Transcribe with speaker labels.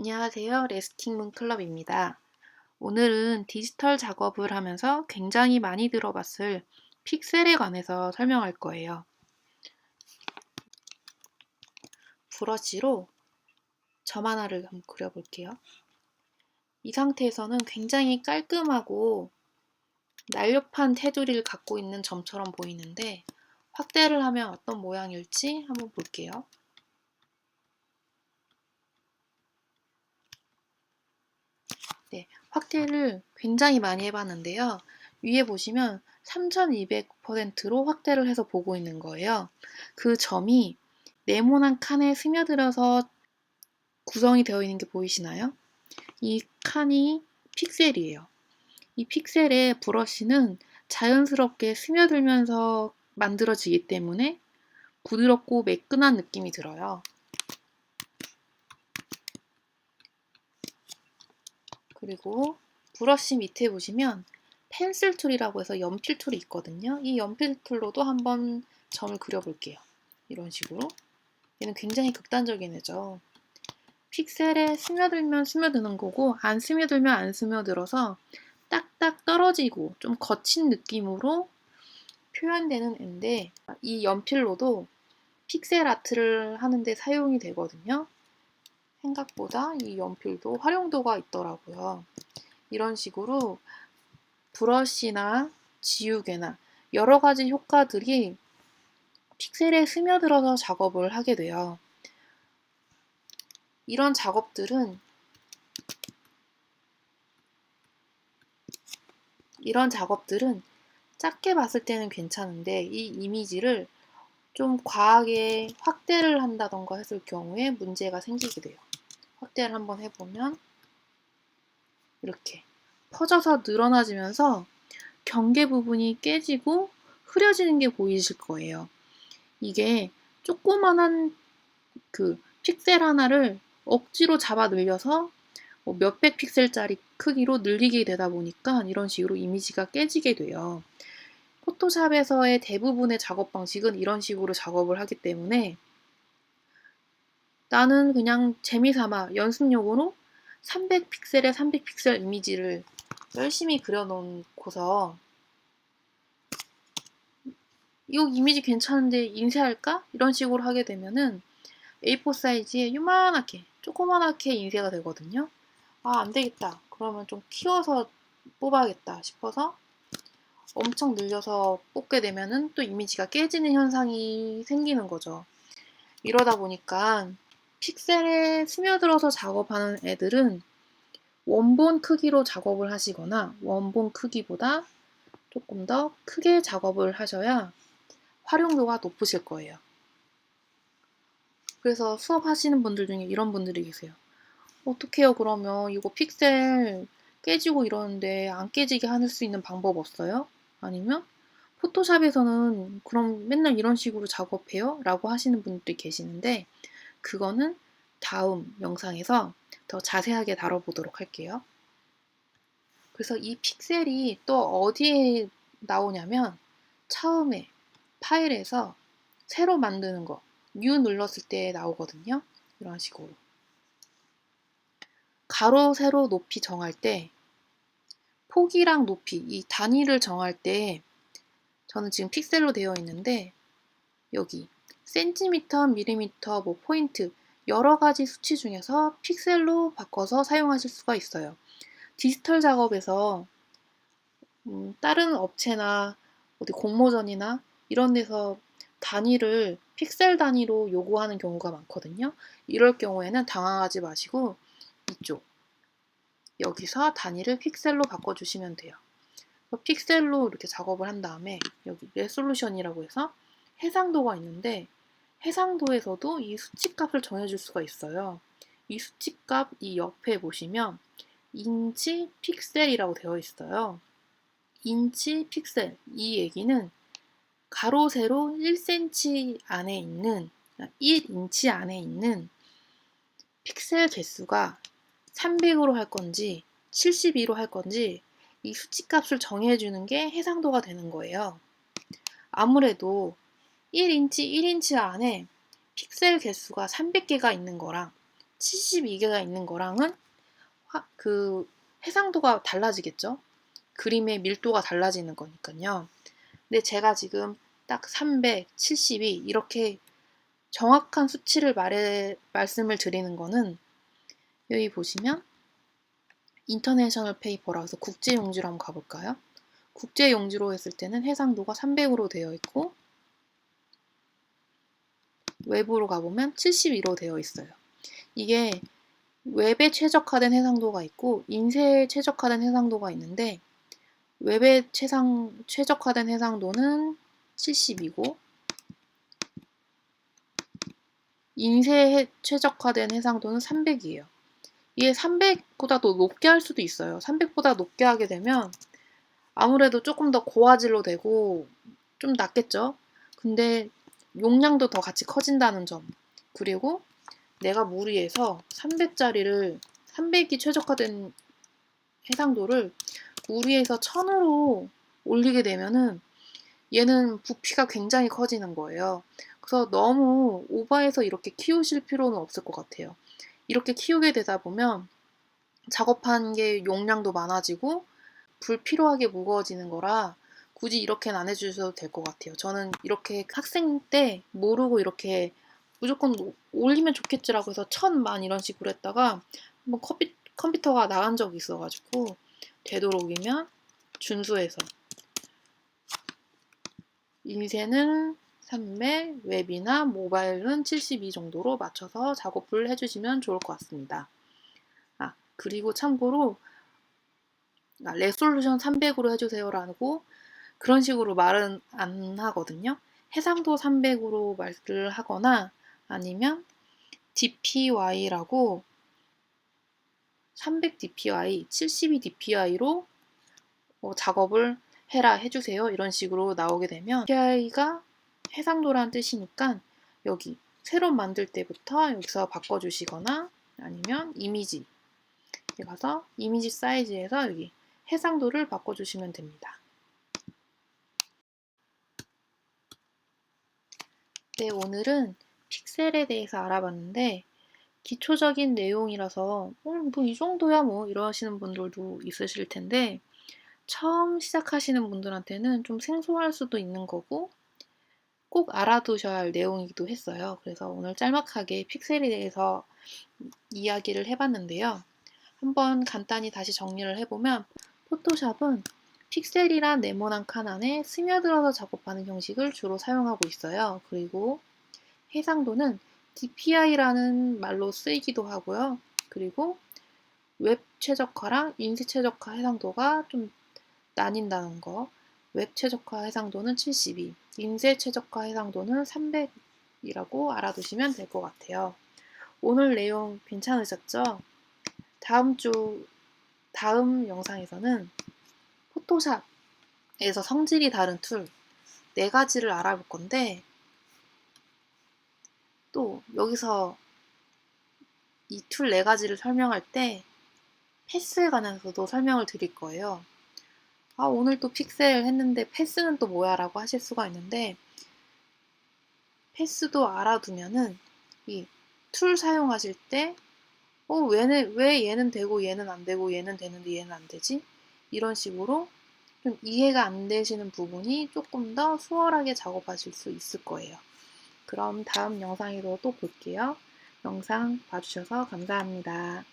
Speaker 1: 안녕하세요. 레스팅문 클럽입니다. 오늘은 디지털 작업을 하면서 굉장히 많이 들어봤을 픽셀에 관해서 설명할 거예요. 브러쉬로 점 하나를 한번 그려볼게요. 이 상태에서는 굉장히 깔끔하고 날렵한 테두리를 갖고 있는 점처럼 보이는데 확대를 하면 어떤 모양일지 한번 볼게요. 네, 확대를 굉장히 많이 해봤는데요. 위에 보시면 3200%로 확대를 해서 보고 있는 거예요. 그 점이 네모난 칸에 스며들어서 구성이 되어 있는 게 보이시나요? 이 칸이 픽셀이에요. 이 픽셀의 브러쉬는 자연스럽게 스며들면서 만들어지기 때문에 부드럽고 매끈한 느낌이 들어요. 그리고 브러쉬 밑에 보시면 펜슬 툴이라고 해서 연필 툴이 있거든요. 이 연필 툴로도 한번 점을 그려볼게요. 이런 식으로. 얘는 굉장히 극단적인 애죠. 픽셀에 스며들면 스며드는 거고 안 스며들면 안 스며들어서 딱딱 떨어지고 좀 거친 느낌으로 표현되는 애인데 이 연필로도 픽셀 아트를 하는데 사용이 되거든요. 생각보다 이 연필도 활용도가 있더라고요. 이런 식으로 브러쉬나 지우개나 여러 가지 효과들이 픽셀에 스며들어서 작업을 하게 돼요. 이런 작업들은 이런 작업들은 작게 봤을 때는 괜찮은데 이 이미지를 좀 과하게 확대를 한다던가 했을 경우에 문제가 생기게 돼요. 확대를 한번 해보면 이렇게 퍼져서 늘어나지면서 경계 부분이 깨지고 흐려지는 게 보이실 거예요. 이게 조그만한 그 픽셀 하나를 억지로 잡아 늘려서 뭐 몇백 픽셀짜리 크기로 늘리게 되다 보니까 이런 식으로 이미지가 깨지게 돼요. 포토샵에서의 대부분의 작업 방식은 이런 식으로 작업을 하기 때문에 나는 그냥 재미삼아 연습용으로 300픽셀에 300픽셀 이미지를 열심히 그려놓고서 이거 이미지 괜찮은데 인쇄할까? 이런 식으로 하게 되면은 A4 사이즈에 요만하게 조그만하게 인쇄가 되거든요. 아 안 되겠다. 그러면 좀 키워서 뽑아야겠다 싶어서 엄청 늘려서 뽑게 되면은 또 이미지가 깨지는 현상이 생기는 거죠. 이러다 보니까 픽셀에 스며들어서 작업하는 애들은 원본 크기로 작업을 하시거나 원본 크기보다 조금 더 크게 작업을 하셔야 활용도가 높으실 거예요. 그래서 수업하시는 분들 중에 이런 분들이 계세요. 어떻게요 그러면 이거 픽셀 깨지고 이러는데 안 깨지게 할수 있는 방법 없어요? 아니면 포토샵에서는 그럼 맨날 이런 식으로 작업해요? 라고 하시는 분들이 계시는데 그거는 다음 영상에서 더 자세하게 다뤄보도록 할게요. 그래서 이 픽셀이 또 어디에 나오냐면 처음에 파일에서 새로 만드는 거뉴 눌렀을 때 나오거든요. 이런 식으로 가로 세로 높이 정할 때 폭이랑 높이 이 단위를 정할 때 저는 지금 픽셀로 되어 있는데 여기 센티미터, 밀리미터, 뭐 포인트 여러 가지 수치 중에서 픽셀로 바꿔서 사용하실 수가 있어요. 디지털 작업에서 음, 다른 업체나 어디 공모전이나 이런 데서 단위를 픽셀 단위로 요구하는 경우가 많거든요. 이럴 경우에는 당황하지 마시고 이쪽 여기서 단위를 픽셀로 바꿔주시면 돼요. 픽셀로 이렇게 작업을 한 다음에 여기 레솔루션이라고 해서 해상도가 있는데 해상도에서도 이 수치값을 정해줄 수가 있어요. 이 수치값 이 옆에 보시면 인치 픽셀이라고 되어 있어요. 인치 픽셀 이 얘기는 가로 세로 1cm 안에 있는 1인치 안에 있는 픽셀 개수가 300으로 할 건지 72로 할 건지 이 수치값을 정해주는 게 해상도가 되는 거예요. 아무래도 1인치 1인치 안에 픽셀 개수가 300개가 있는 거랑 72개가 있는 거랑은 화- 그 해상도가 달라지겠죠? 그림의 밀도가 달라지는 거니까요. 근데 제가 지금 딱 300, 72 이렇게 정확한 수치를 말해, 말씀을 드리는 거는 여기 보시면 인터내셔널 페이퍼라고 해서 국제 용지로 한번 가볼까요? 국제 용지로 했을 때는 해상도가 300으로 되어 있고 외부로 가보면 72로 되어 있어요. 이게 웹에 최적화된 해상도가 있고 인쇄에 최적화된 해상도가 있는데 웹에 최상, 최적화된 해상도는 70이고 인쇄에 최적화된 해상도는 300이에요. 이게 300보다 더 높게 할 수도 있어요. 300보다 높게 하게 되면 아무래도 조금 더 고화질로 되고 좀 낫겠죠. 근데 용량도 더 같이 커진다는 점. 그리고 내가 무리해서 300짜리를 300이 최적화된 해상도를 무리해서 1000으로 올리게 되면은 얘는 부피가 굉장히 커지는 거예요. 그래서 너무 오버해서 이렇게 키우실 필요는 없을 것 같아요. 이렇게 키우게 되다 보면 작업한 게 용량도 많아지고 불필요하게 무거워지는 거라 굳이 이렇게는 안 해주셔도 될 것 같아요. 저는 이렇게 학생 때 모르고 이렇게 무조건 오- 올리면 좋겠지라고 해서 천만 이런 식으로 했다가 한번 컴퓨, 컴퓨터가 나간 적이 있어가지고 되도록이면 준수해서 인쇄는 300, 웹이나 모바일은 72 정도로 맞춰서 작업을 해주시면 좋을 것 같습니다. 아, 그리고 참고로 아, 레솔루션 300으로 해주세요라고 그런 식으로 말은 안 하거든요. 해상도 300으로 말을 하거나 아니면 DPY라고 300 DPI, 72 DPI로 뭐 작업을 해라 해주세요 이런 식으로 나오게 되면 DPI가 해상도란 뜻이니까 여기 새로 만들 때부터 여기서 바꿔주시거나 아니면 이미지 여기 가서 이미지 사이즈에서 여기 해상도를 바꿔주시면 됩니다. 네, 오늘은 픽셀에 대해서 알아봤는데 기초적인 내용이라서 어, 뭐이 정도야 뭐 이러시는 분들도 있으실 텐데 처음 시작하시는 분들한테는 좀 생소할 수도 있는 거고 꼭 알아두셔야 할 내용이기도 했어요. 그래서 오늘 짤막하게 픽셀에 대해서 이야기를 해봤는데요. 한번 간단히 다시 정리를 해보면 포토샵은 픽셀이란 네모난 칸 안에 스며들어서 작업하는 형식을 주로 사용하고 있어요. 그리고 해상도는 DPI라는 말로 쓰이기도 하고요. 그리고 웹 최적화랑 인쇄 최적화 해상도가 좀 나뉜다는 거. 웹 최적화 해상도는 72, 인쇄 최적화 해상도는 300이라고 알아두시면 될 것 같아요. 오늘 내용 괜찮으셨죠? 다음 주, 다음 영상에서는 포토샵에서 성질이 다른 툴 네 가지를 알아볼 건데, 또 여기서 이 툴 네 가지를 설명할 때 패스에 관해서도 설명을 드릴 거예요. 아, 오늘 또 픽셀 했는데 패스는 또 뭐야? 라고 하실 수가 있는데, 패스도 알아두면은 이 툴 사용하실 때, 어, 왜는, 왜 얘는 되고 얘는 안 되고 얘는 되는데 얘는 안 되지? 이런 식으로 좀 이해가 안 되시는 부분이 조금 더 수월하게 작업하실 수 있을 거예요. 그럼 다음 영상에서 또 볼게요. 영상 봐주셔서 감사합니다.